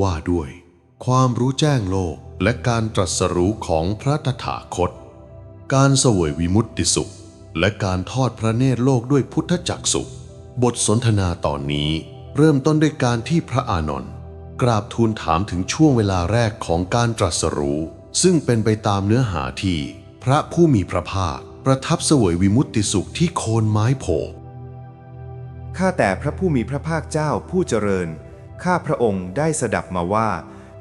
ว่าด้วย ความรู้แจ้งโลกและการตรัสรู้ของพระตถาคต การเสวยวิมุตติสุข และการทอดพระเนตรโลกด้วยพุทธจักสุข บทสนทนาตอนนี้เริ่มต้นด้วยการที่พระอานนท์กราบทูลถามถึงช่วงเวลาแรกของการตรัสรู้ ซึ่งเป็นไปตามเนื้อหาที่ พระผู้มีพระภาคประทับเสวยวิมุตติสุขที่โคนไม้โพข้าแต่พระผู้มีพระภาคเจ้าผู้เจริญ ข้าพระองค์ได้สดับมาว่า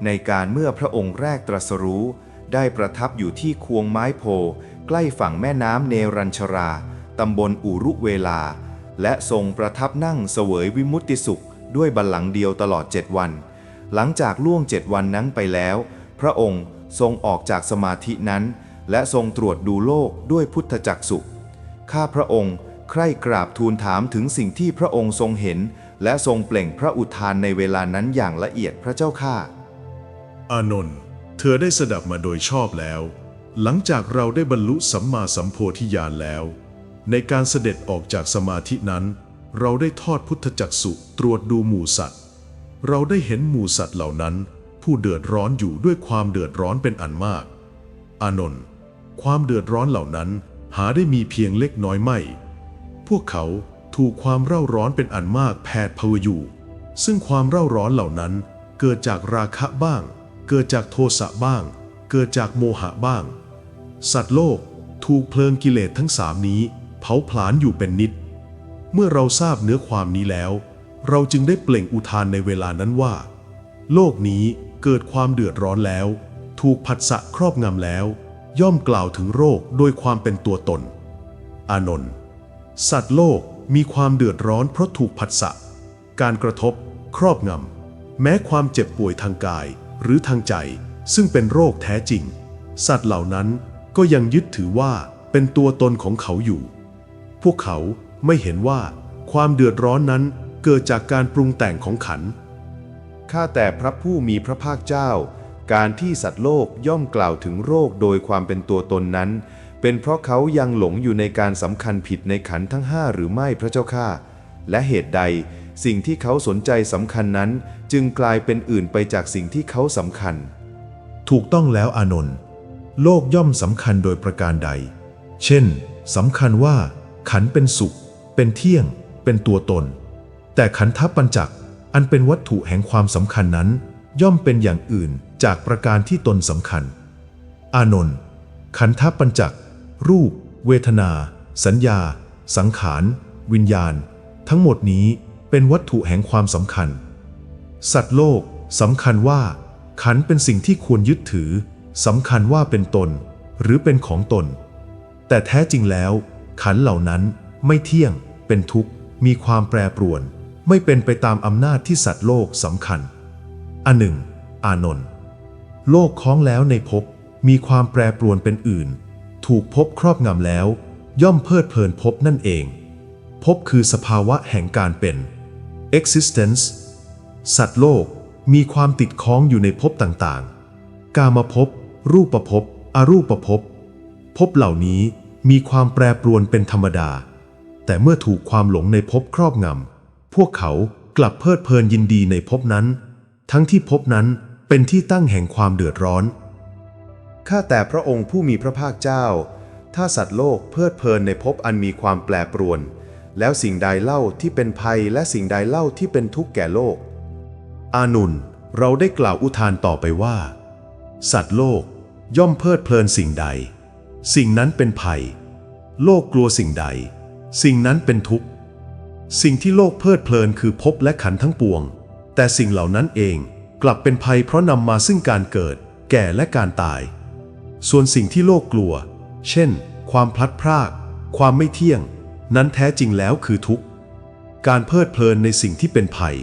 ในการเมื่อพระองค์แรกตรัสรู้ ได้ประทับอยู่ที่ควงไม้โพ ใกล้ฝั่งแม่น้ำเนรัญชรา ตำบลอุรุเวลา และทรงประทับนั่งเสวยวิมุตติสุข ด้วยบัลลังก์เดียวตลอดเจ็ดวัน หลังจากล่วงเจ็ดวันนั้นไปแล้ว พระองค์ทรงออกจากสมาธินั้น และทรงตรวจดูโลกด้วยพุทธจักสุข้าพระองค์ใคร่กราบทูลถามถึงสิ่งที่พระองค์ทรงเห็น และทรงเปล่งพระอุทานในเวลานั้นอย่างละเอียดพระเจ้าข้าอานนท์เธอได้สดับมาโดยชอบแล้ว หลังจากเราได้บรรลุสัมมาสัมโพธิญาณแล้ว ในการเสด็จออกจากสมาธินั้น เราได้ทอดพุทธจักสุตรวจดูหมู่สัตว์ เราได้เห็นหมู่สัตว์เหล่านั้น ผู้เดือดร้อนอยู่ด้วยความเดือดร้อนเป็นอันมาก อานนท์ความเดือดร้อนเหล่านั้นหาได้มีเพียงเล็กน้อยไม่ พวกเขา ถูกความเร่าร้อนเป็นอันมากแผดเผยอยู่ ซึ่งความเร่าร้อนเหล่านั้นเกิดจากราคะบ้าง เกิดจากโทสะบ้าง เกิดจากโมหะบ้าง สัตว์โลกถูกเพลิงกิเลสทั้งสามนี้ เผาผลาญอยู่เป็นนิด เมื่อเราทราบเนื้อความนี้แล้ว เราจึงได้เปล่งอุทานในเวลานั้นว่า โลกนี้เกิดความเดือดร้อนแล้ว ถูกผัสสะครอบงำแล้ว ย่อมกล่าวถึงโรคโดยความเป็นตัวตน อานนท์สัตว์โลก มีความเดือดร้อนเพราะถูกผัสสะ การกระทบ ครอบงำ แม้ความเจ็บป่วยทางกายหรือทางใจ ซึ่งเป็นโรคแท้จริง สัตว์เหล่านั้นก็ยังยึดถือว่าเป็นตัวตนของเขาอยู่ พวกเขาไม่เห็นว่าความเดือดร้อนนั้นเกิดจากการปรุงแต่งของขัน ข้าแต่พระผู้มีพระภาคเจ้า การที่สัตว์โลกย่อมกล่าวถึงโรคโดยความเป็นตัวตนนั้น เป็นเพราะเขายังหลงอยู่ในการสำคัญผิดในขันทั้งห้าหรือไม่พระเจ้าข้าและเหตุใดสิ่งที่เขาสนใจสำคัญนั้น จึงกลายเป็นอื่นไปจากสิ่งที่เขาสำคัญ ถูกต้องแล้วอานนท์โลกย่อมสำคัญโดยประการใด เช่นสำคัญว่า ขันเป็นสุข เป็นเที่ยง เป็นตัวตน แต่ขันทัพปัญจักอันเป็นวัตถุแห่งความสำคัญนั้น ย่อมเป็นอย่างอื่นจากประการที่ตนสำคัญ อานนท์ขันทัพปัญจัก รูป เวทนา สัญญา สังขาร วิญญาณ ทั้งหมดนี้เป็นวัตถุแห่งความสำคัญ สัตว์โลกสำคัญว่า ขันเป็นสิ่งที่ควรยึดถือสำคัญว่าเป็นตน หรือเป็นของตน แต่แท้จริงแล้ว ขันเหล่านั้นไม่เที่ยง เป็นทุกข์ มีความแปรปรวน ไม่เป็นไปตามอำนาจที่สัตว์โลกสำคัญ อันหนึ่ง อานนท์โลกคล้องแล้วในภพมีความแปรปรวนเป็นอื่น ถูกภพครอบงำแล้ว ย่อมเพลิดเพลินภพนั่นเองภพคือสภาวะแห่งการเป็น existence สัตว์โลกมีความติดคล้องอยู่ในภพต่างๆ กามภพ รูปภพ อรูปภพ ภพเหล่านี้มีความแปรปรวนเป็นธรรมดา แต่เมื่อถูกความหลงในภพครอบงำ พวกเขากลับเพลิดเพลินยินดีในภพนั้น ทั้งที่ภพนั้นเป็นที่ตั้งแห่งความเดือดร้อน ข้าแต่พระองค์ผู้มีพระภาคเจ้า ถ้าสัตว์โลกเพลิดเพลินในภพอันมีความแปรปรวน แล้วสิ่งใดเล่าที่เป็นภัยและสิ่งใดเล่าที่เป็นทุกข์แก่โลก อานุนเราได้กล่าวอุทานต่อไปว่า สัตว์โลกย่อมเพลิดเพลินสิ่งใด สิ่งนั้นเป็นภัย โลกกลัวสิ่งใด สิ่งนั้นเป็นทุกข์ สิ่งที่โลกเพลิดเพลินคือภพและขันทั้งปวง แต่สิ่งเหล่านั้นเองกลับเป็นภัยเพราะนำมาซึ่งการเกิด แก่และการตาย ส่วนสิ่งที่โลกกลัว เช่น ความพลัดพราก ความไม่เที่ยง นั้นแท้จริงแล้วคือทุกข์ การเพลิดเพลินในสิ่งที่เป็นภัย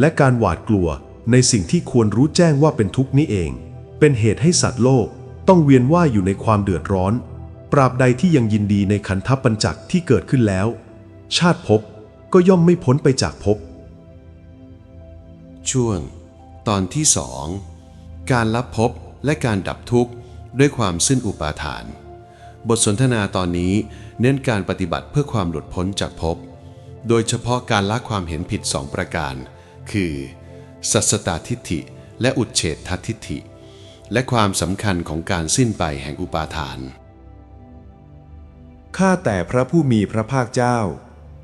และการหวาดกลัวในสิ่งที่ควรรู้แจ้งว่าเป็นทุกข์นี้เอง เป็นเหตุให้สัตว์โลกต้องเวียนว่ายอยู่ในความเดือดร้อน ปราบใดที่ยังยินดีในขันธปัญจักที่เกิดขึ้นแล้ว ชาติภพก็ย่อมไม่พ้นไปจากภพช่วง ตอนที่สองการรับภพและการดับทุกข์ ด้วยความสิ้นอุปาทาน บทสนทนาตอนนี้เน้นการปฏิบัติเพื่อความหลุดพ้นจากภพ โดยเฉพาะการละความเห็นผิดสองประการ คือ สัสตตทิฏฐิ และอุดเฉดทัทิฏฐิ และความสำคัญของการสิ้นไปแห่งอุปาทาน ข้าแต่พระผู้มีพระภาคเจ้า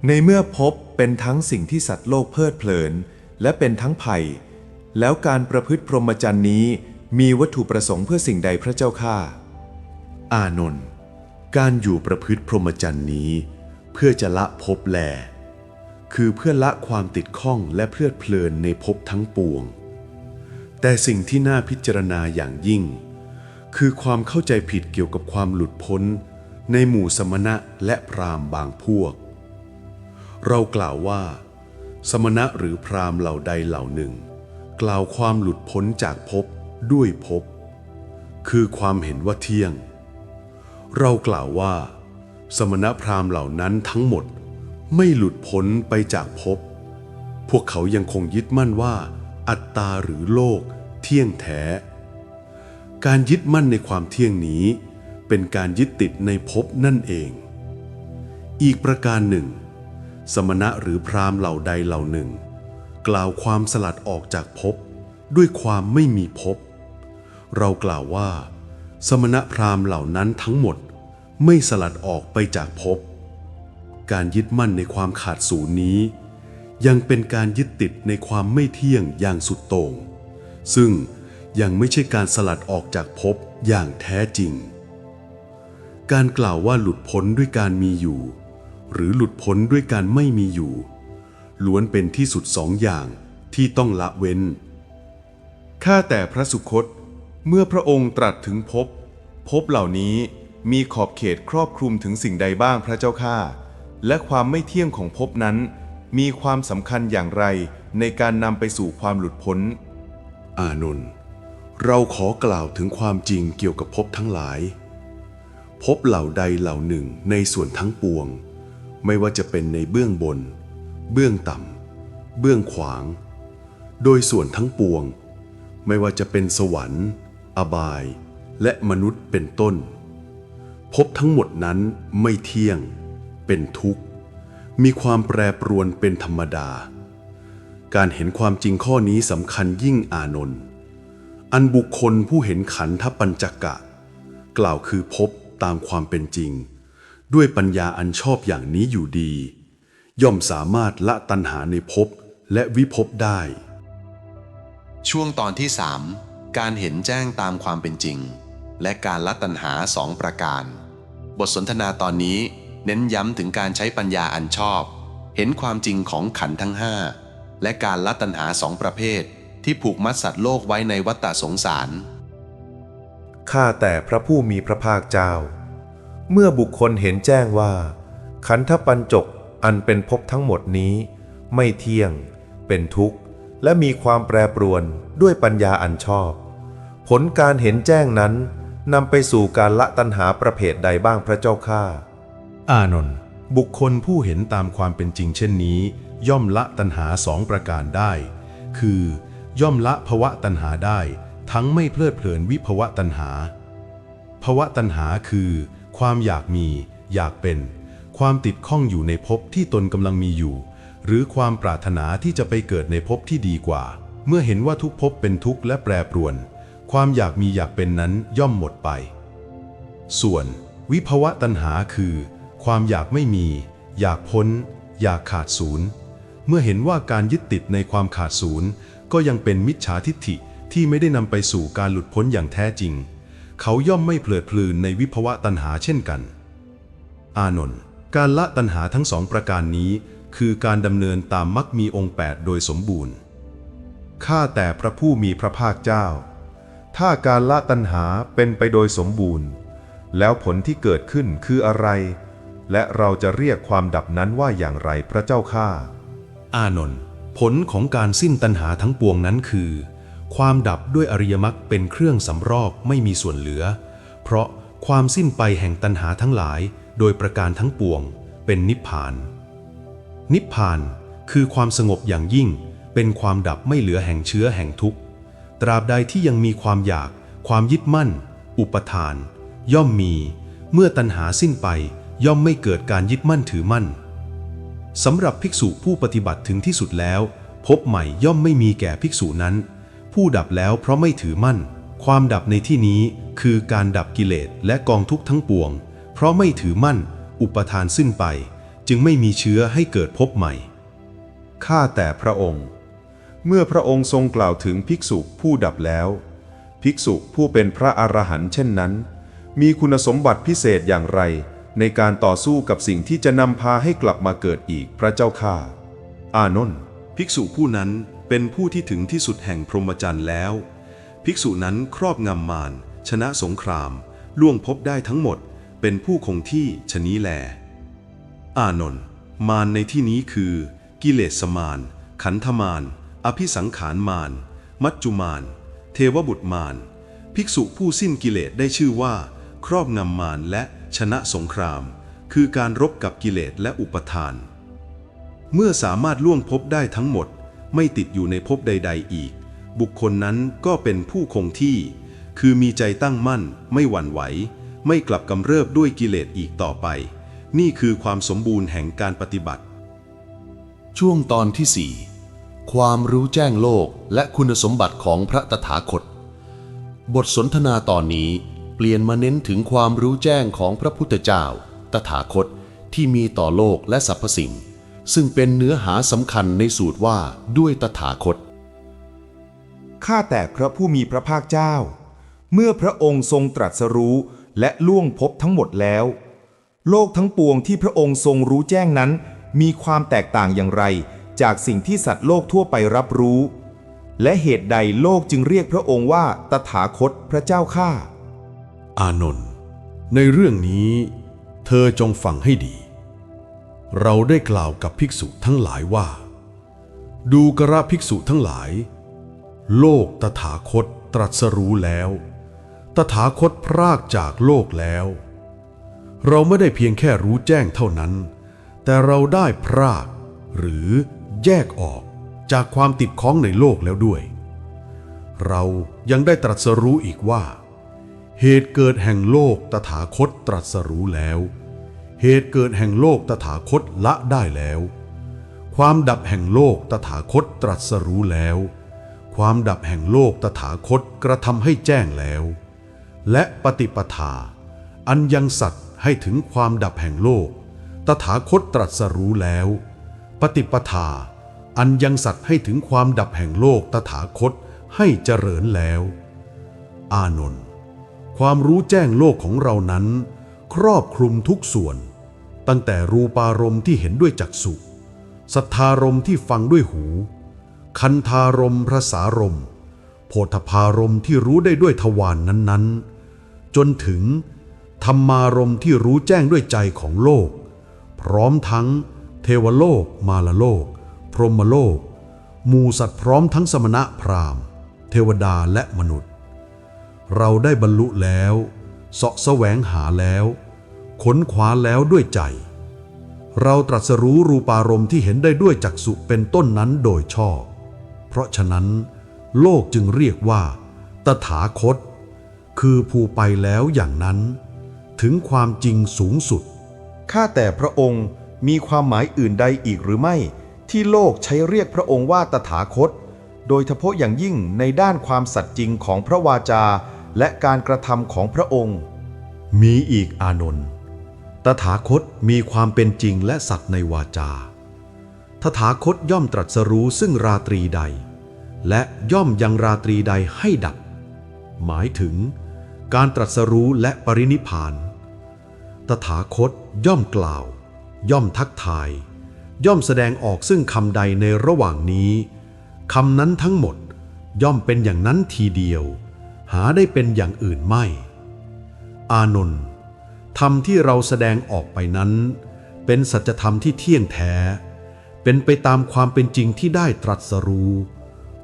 ในเมื่อพบเป็นทั้งสิ่งที่สัตว์โลกเพลิดเพลิน และเป็นทั้งภัย แล้วการประพฤติพรหมจรรย์นี้ มีวัตถุประสงค์เพื่อสิ่งใดพระเจ้าข้าอานนท์การอยู่ประพฤติพรหมจรรย์นี้ เพื่อจะละภพแล คือเพื่อละความติดข้องและเพลิดเพลินในภพทั้งปวง แต่สิ่งที่น่าพิจารณาอย่างยิ่ง คือความเข้าใจผิดเกี่ยวกับความหลุดพ้น ในหมู่สมณะและพราหมณ์บางพวก เรากล่าวว่า สมณะหรือพราหมณ์เหล่าใดเหล่าหนึ่ง กล่าวความหลุดพ้นจากภพ ด้วยภพคือความเห็นว่าเที่ยง เรากล่าวว่า สมณพราหมณ์เหล่านั้นทั้งหมดไม่หลุดพ้นไปจากภพพวกเขายังคงยึดมั่นว่า อัตตาหรือโลกเที่ยงแท้ การยึดมั่นในความเที่ยงนี้ เป็นการยึดติดในภพนั่นเอง อีกประการหนึ่ง สมณะหรือพราหมณ์เหล่าใดเหล่าหนึ่ง กล่าวความสลัดออกจากภพด้วยความไม่มีภพ เรากล่าวว่า สมณพราหมณ์เหล่านั้นทั้งหมดไม่สลัดออกไปจากภพ การยึดมั่นในความขาดศูนย์นี้ ยังเป็นการยึดติดในความไม่เที่ยงอย่างสุดโต่ง ซึ่งยังไม่ใช่การสลัดออกจากภพอย่างแท้จริง การกล่าวว่าหลุดพ้นด้วยการมีอยู่ หรือหลุดพ้นด้วยการไม่มีอยู่ ล้วนเป็นที่สุดสองอย่างที่ต้องละเว้น ข้าแต่พระสุคต เมื่อพระองค์ตรัสถึงภพภพเหล่านี้มีขอบเขตครอบคลุมถึงสิ่งใดบ้างพระเจ้าข้าและความไม่เที่ยงของภพนั้น มีความสำคัญอย่างไรในการนำไปสู่ความหลุดพ้น อานนท์เราขอกล่าวถึงความจริงเกี่ยวกับภพทั้งหลายภพเหล่าใดเหล่าหนึ่งในส่วนทั้งปวง ไม่ว่าจะเป็นในเบื้องบน เบื้องต่ำเบื้องขวาง โดยส่วนทั้งปวง ไม่ว่าจะเป็นสวรรค์ อบาย และมนุษย์เป็นต้นภพทั้งหมดนั้นไม่เที่ยง เป็นทุกข์ มีความแปรปรวนเป็นธรรมดา การเห็นความจริงข้อนี้สำคัญยิ่งอานนท์อันบุคคลผู้เห็นขันธปัญจกะ กล่าวคือพบตามความเป็นจริง ด้วยปัญญาอันชอบอย่างนี้อยู่ดี ย่อมสามารถละตัณหาในภพและวิภพได้ ช่วงตอนที่3 การเห็นแจ้งตามความเป็นจริง และการละตัณหาสองประการ บทสนทนาตอนนี้เน้นย้ำถึงการใช้ปัญญาอันชอบ เห็นความจริงของขันทั้งห้าและการละตัณหาสองประเภท ที่ผูกมัดสัตว์โลกไว้ในวัฏสงสาร ข้าแต่พระผู้มีพระภาคเจ้า เมื่อบุคคลเห็นแจ้งว่า ขันธปัญจกอันเป็นภพทั้งหมดนี้ ไม่เที่ยง เป็นทุกข์ และมีความแปรปรวนด้วยปัญญาอันชอบ ผลการเห็นแจ้งนั้นนำไปสู่การละตัณหาประเภทใดบ้างพระเจ้าข้าอานนท์บุคคลผู้เห็นตามความเป็นจริงเช่นนี้ ย่อมละตัณหาสองประการได้ คือย่อมละภวะตัณหาได้ ทั้งไม่เพลิดเพลินวิภวะตัณหาภวะตัณหาคือ ความอยากมี อยากเป็น ความติดข้องอยู่ในภพที่ตนกำลังมีอยู่ หรือความปรารถนาที่จะไปเกิดในภพที่ดีกว่า เมื่อเห็นว่าทุกภพเป็นทุกข์และแปรปรวน ความอยากมีอยากเป็นนั้นย่อมหมดไป ส่วน วิภวะตัณหาคือ ความอยากไม่มี อยากพ้น อยากขาดศูนย์ เมื่อเห็นว่าการยึดติดในความขาดศูนย์ ก็ยังเป็นมิจฉาทิฏฐิที่ไม่ได้นำไปสู่การหลุดพ้นอย่างแท้จริง เขาย่อมไม่เพลิดเพลินในวิภวะตัณหาเช่นกัน อานนท์การละตัณหาทั้งสองประการนี้ คือการดำเนินตามมรรคมีองค์ 8 โดยสมบูรณ์ข้าแต่พระผู้มีพระภาคเจ้า ถ้าการละตัณหาเป็นไปโดยสมบูรณ์ แล้วผลที่เกิดขึ้นคืออะไร และเราจะเรียกความดับนั้นว่าอย่างไรพระเจ้าข้าอานนท์ผลของการสิ้นตัณหาทั้งปวงนั้นคือ ความดับด้วยอริยมรรคเป็นเครื่องสำรอกไม่มีส่วนเหลือ เพราะความสิ้นไปแห่งตัณหาทั้งหลาย โดยประการทั้งปวง เป็นนิพพาน นิพพานคือความสงบอย่างยิ่ง เป็นความดับไม่เหลือแห่งเชื้อแห่งทุกข์ ราบใดที่ยังมีความอยาก ความยึดมั่น อุปทาน ย่อมมี เมื่อตัณหาสิ้นไปย่อมไม่เกิดการยึดมั่นถือมั่นสำหรับภิกษุผู้ปฏิบัติถึงที่สุดแล้ว พบใหม่ย่อมไม่มีแก่ภิกษุนั้น ผู้ดับแล้วเพราะไม่ถือมั่น ความดับในที่นี้คือการดับกิเลสและกองทุกข์ทั้งปวง เพราะไม่ถือมั่น อุปทานสิ้นไป จึงไม่มีเชื้อให้เกิดพบใหม่ข้าแต่พระองค์ เมื่อพระองค์ทรงกล่าวถึงภิกษุผู้ดับแล้ว ภิกษุผู้เป็นพระอรหันต์เช่นนั้น มีคุณสมบัติพิเศษอย่างไร ในการต่อสู้กับสิ่งที่จะนำพาให้กลับมาเกิดอีกพระเจ้าข้าอานนท์ภิกษุผู้นั้นเป็นผู้ที่ถึงที่สุดแห่งพรหมจรรย์แล้ว ภิกษุนั้นครอบงำมารชนะสงคราม ล่วงพบได้ทั้งหมด เป็นผู้คงที่ชนี้แล อานนท์มารในที่นี้คือ กิเลสมารขันธมาร อภิสังขารมาร มัจจุมาร เทวบุตรมาร ภิกษุผู้สิ้นกิเลสได้ชื่อว่า ครอบงำมารและชนะสงคราม คือการรบกับกิเลสและอุปทาน เมื่อสามารถล่วงภพได้ทั้งหมด ไม่ติดอยู่ในภพใด ๆ อีก บุคคลนั้นก็เป็นผู้คงที่ คือมีใจตั้งมั่น ไม่หวั่นไหว ไม่กลับกำเริบด้วยกิเลสอีกต่อไป นี่คือความสมบูรณ์แห่งการปฏิบัติ ช่วงตอนที่4 ความรู้แจ้งโลกและคุณสมบัติของพระตถาคต บทสนทนาตอนนี้เปลี่ยนมาเน้นถึงความรู้แจ้งของพระพุทธเจ้า ตถาคตที่มีต่อโลกและสรรพสิ่ง ซึ่งเป็นเนื้อหาสำคัญในสูตรว่าด้วยตถาคต ข้าแต่พระผู้มีพระภาคเจ้า เมื่อพระองค์ทรงตรัสรู้และล่วงพบทั้งหมดแล้ว โลกทั้งปวงที่พระองค์ทรงรู้แจ้งนั้น มีความแตกต่างอย่างไร จากสิ่งที่สัตว์โลกทั่วไปรับรู้ และเหตุใดโลกจึงเรียกพระองค์ว่าตถาคตพระเจ้าข้าอานนท์ในเรื่องนี้ เธอจงฟังให้ดี เราได้กล่าวกับภิกษุทั้งหลายว่า ดูกระภิกษุทั้งหลาย โลกตถาคตตรัสรู้แล้ว ตถาคตพรากจากโลกแล้ว เราไม่ได้เพียงแค่รู้แจ้งเท่านั้น แต่เราได้พราก หรือ แยกออกจากความติดข้องในโลกแล้วด้วย เรายังได้ตรัสรู้อีกว่า เหตุเกิดแห่งโลกตถาคตตรัสรู้แล้ว เหตุเกิดแห่งโลกตถาคตละได้แล้ว ความดับแห่งโลกตถาคตตรัสรู้แล้ว ความดับแห่งโลกตถาคตกระทำให้แจ้งแล้ว และปฏิปทา อันยังสัตว์ให้ถึงความดับแห่งโลก ตถาคตตรัสรู้แล้ว ปฏิปทา อันยังสัตว์ให้ถึงความดับแห่งโลกตถาคตให้เจริญแล้ว อานนท์ความรู้แจ้งโลกของเรานั้น ครอบคลุมทุกส่วน ตั้งแต่รูปารมณ์ที่เห็นด้วยจักษุสัทธารมณ์ที่ฟังด้วยหู คันธารมณ์พระสารมณ์โพธพารมณ์ที่รู้ได้ด้วยทวารนนั้นๆ จนถึงธรรมารมณ์ที่รู้แจ้งด้วยใจของโลก พร้อมทั้งเทวโลกมาลโลก พรหมโลก หมูสัตว์พร้อมทั้งสมณะพราหมณ์ เทวดาและมนุษย์ เราได้บรรลุแล้วเสาะแสวงหาแล้วค้นคว้าแล้วด้วยใจ เราตรัสรู้รูปารมณ์ที่เห็นได้ด้วยจักษุเป็นต้นนั้นโดยชอบ เพราะฉะนั้น โลกจึงเรียกว่า ตถาคต คือผู้ไปแล้วอย่างนั้น ถึงความจริงสูงสุด ข้าแต่พระองค์มีความหมายอื่นใดอีกหรือไม่ ที่โลกใช้เรียกพระองค์ว่าตถาคต โดยเฉพาะอย่างยิ่งในด้านความสัตย์จริงของพระวาจา และการกระทำของพระองค์ มีอีกอานนท์ตถาคตมีความเป็นจริงและสัตย์ในวาจา ตถาคตย่อมตรัสรู้ซึ่งราตรีใด และย่อมยังราตรีใดให้ดับ หมายถึง การตรัสรู้และปรินิพพาน ตถาคตย่อมกล่าว ย่อมทักทาย ย่อมแสดงออกซึ่งคำใดในระหว่างนี้คำนั้นทั้งหมดย่อมเป็นอย่างนั้นทีเดียว หาได้เป็นอย่างอื่นไม่ อานนท์ธรรมที่เราแสดงออกไปนั้น เป็นสัจธรรมที่เที่ยงแท้ เป็นไปตามความเป็นจริงที่ได้ตรัสรู้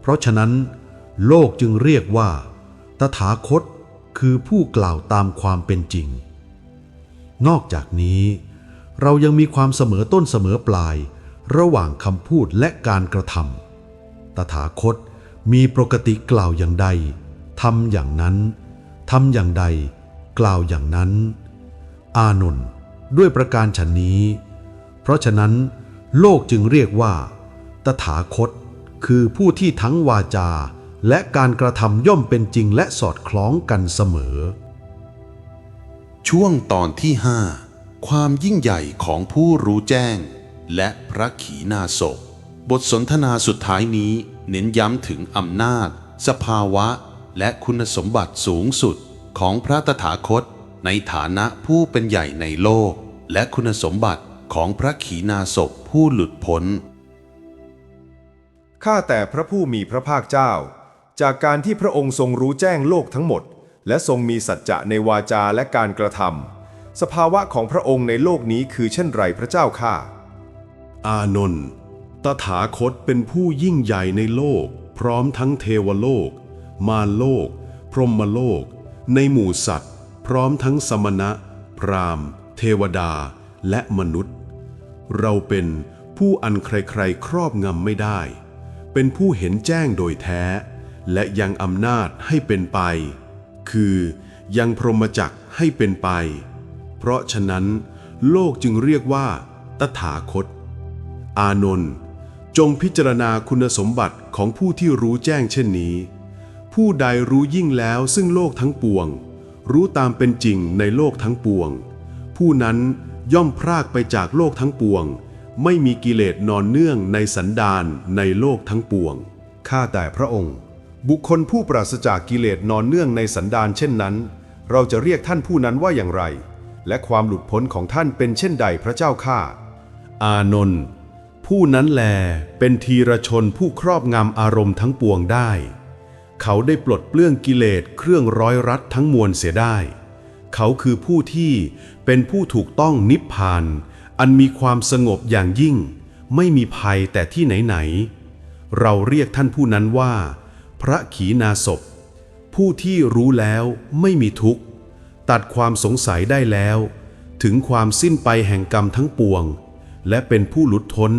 เพราะฉะนั้นโลกจึงเรียกว่า ตถาคตคือผู้กล่าวตามความเป็นจริง นอกจากนี้ เรายังมีความเสมอต้นเสมอปลาย ระหว่างคำพูดและการกระทำตถาคตมีปกติกล่าวอย่างใดทำอย่างนั้นทำอย่างใด กล่าวอย่างนั้น อานนท์ด้วยประการฉันนี้ เพราะฉะนั้น โลกจึงเรียกว่า ตถาคต คือผู้ที่ทั้งวาจา และการกระทำย่อมเป็นจริงและสอดคล้องกันเสมอ ช่วงตอนที่ห้า ความยิ่งใหญ่ของผู้รู้แจ้ง และพระขีณาสพบทสนทนาสุดท้ายนี้เน้นย้ำถึงอำนาจ สภาวะ และคุณสมบัติสูงสุดของพระตถาคต ในฐานะผู้เป็นใหญ่ในโลก และคุณสมบัติของพระขีณาสพผู้หลุดพ้นข้าแต่พระผู้มีพระภาคเจ้า จากการที่พระองค์ทรงรู้แจ้งโลกทั้งหมด และทรงมีสัจจะในวาจาและการกระทำ สภาวะของพระองค์ในโลกนี้คือเช่นไรพระเจ้าข้าอานนท์ตถาคตเป็นผู้ยิ่งใหญ่ในโลก พร้อมทั้งเทวโลก มารโลก พรหมโลก ในหมู่สัตว์ พร้อมทั้งสมณะ พรามเทวดา และมนุษย์ เราเป็นผู้อันใครๆ ครอบงำไม่ได้ เป็นผู้เห็นแจ้งโดยแท้ และยังอำนาจให้เป็นไป คือยังพรหมจักรให้เป็นไป เพราะฉะนั้น โลกจึงเรียกว่า ตถาคต อานนท์จงพิจารณาคุณสมบัติของผู้ที่รู้แจ้งเช่นนี้ ผู้ใดรู้ยิ่งแล้วซึ่งโลกทั้งปวง รู้ตามเป็นจริงในโลกทั้งปวง ผู้นั้นย่อมพรากไปจากโลกทั้งปวง ไม่มีกิเลสนอนเนื่องในสันดานในโลกทั้งปวง ข้าแต่พระองค์ บุคคลผู้ปราศจากกิเลสนอนเนื่องในสันดานเช่นนั้น เราจะเรียกท่านผู้นั้นว่าอย่างไร และความหลุดพ้นของท่านเป็นเช่นใดพระเจ้าข้าอานนท์ผู้นั้นแลเป็นทีรชนผู้ครอบงำอารมณ์ทั้งปวงได้ เขาได้ปลดเปลื้องกิเลสเครื่องร้อยรัดทั้งมวลเสียได้ เขาคือผู้ที่เป็นผู้ถูกต้องนิพพาน อันมีความสงบอย่างยิ่ง ไม่มีภัยแต่ที่ไหนๆเราเรียกท่านผู้นั้นว่า พระขีณาสพผู้ที่รู้แล้วไม่มีทุกข์ ตัดความสงสัยได้แล้ว ถึงความสิ้นไปแห่งกรรมทั้งปวง และเป็นผู้หลุดพ้น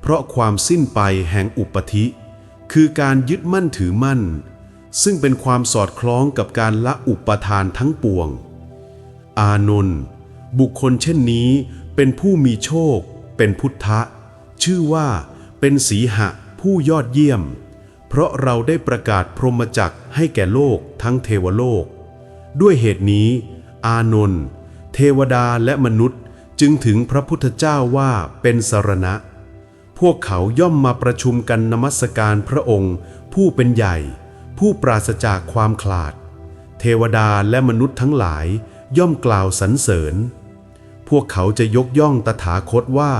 เพราะความสิ้นไปแห่งอุปธิ คือการยึดมั่นถือมั่น ซึ่งเป็นความสอดคล้องกับการละอุปทานทั้งปวง อานนท์บุคคลเช่นนี้เป็นผู้มีโชค เป็นพุทธะ ชื่อว่าเป็นสีหะผู้ยอดเยี่ยม เพราะเราได้ประกาศพรหมจักรให้แก่โลกทั้งเทวโลก ด้วยเหตุนี้ อานนท์เทวดาและมนุษย์จึงถึงพระพุทธเจ้าว่าเป็นสรณะ พวกเขาย่อมมาประชุมกันนมัสการพระองค์ ผู้เป็นใหญ่ ผู้ปราศจากความขลาด เทวดาและมนุษย์ทั้งหลายย่อมกล่าวสรรเสริญ พวกเขาจะยกย่องตถาคตว่า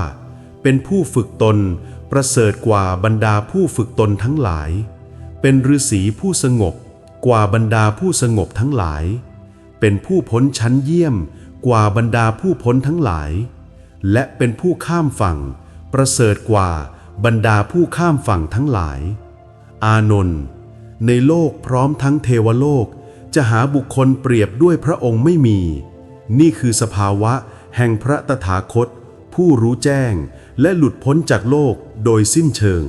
เป็นผู้ฝึกตนประเสริฐกว่าบรรดาผู้ฝึกตนทั้งหลาย เป็นฤาษีผู้สงบกว่าบรรดาผู้สงบทั้งหลาย เป็นผู้พ้นชั้นเยี่ยมกว่าบรรดาผู้พ้นทั้งหลาย และเป็นผู้ข้ามฝั่ง ประเสริฐกว่าบรรดาผู้ข้ามฝั่งทั้งหลาย อานนท์ในโลกพร้อมทั้งเทวโลกจะหาบุคคลเปรียบด้วยพระองค์ไม่มี นี่คือสภาวะแห่งพระตถาคต ผู้รู้แจ้งและหลุดพ้นจากโลกโดยสิ้นเชิง